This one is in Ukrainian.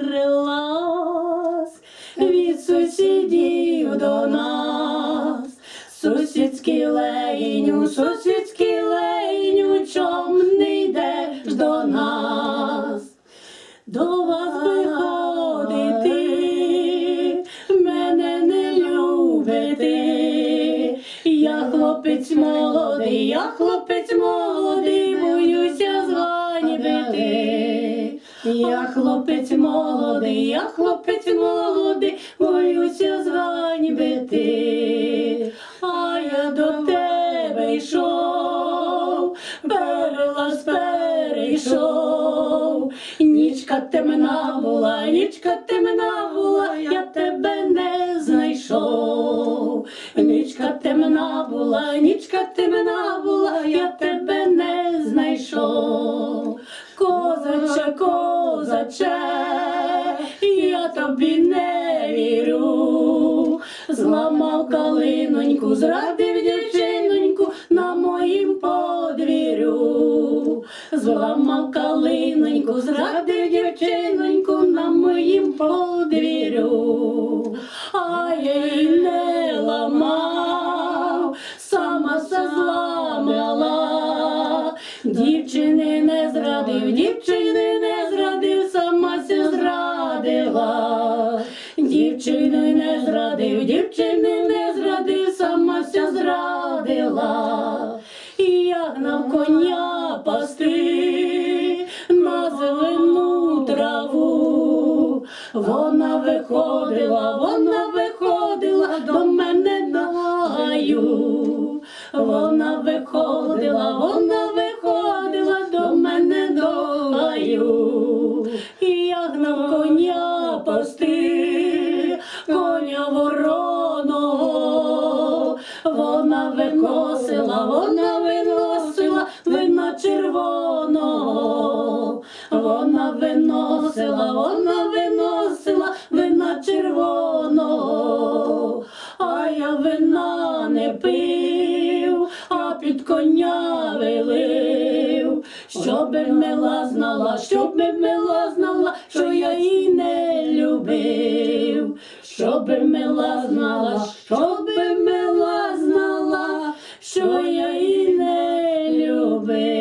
перелаз від сусідів до нас. Сусідський лейню, сусідський лейню, чом не йдеш до нас? До вас би ходити, мене не любити. Я хлопець молодий, я хлопець молодий, Я хлопець молодий, я хлопець молодий, боюся зганібити. А я до тебе йшов, перелаз перейшов. Нічка темна була, нічка темна була, я тебе не знайшов. Козаче, я тобі не вірю. Зламав калиноньку, зрадив дівчиноньку на моїм подвір'ю. Зламав калиноньку, зрадив дівчиноньку на моїм подвір'ю. А я її не ламав, сама все зламала. Дівчини не зрадив, дівчини не Дівчини не зрадив, дівчини не зрадив, сама ся зрадила. І я гнав коня пасти на зелену траву. Вона виходила, вона виходила до мене на гаю. Вона виходила, вона виходила до мене до гаю. І я гнав коня Вона виносила, вона виносила вина червоного. Вона виносила, вона виносила вина червоного. А я вина не пив, а під коня вилив. Щоби мила знала, щоби мила знала, що я її не любив. Щоб мила знала, щоб мила знала, що я її не любив.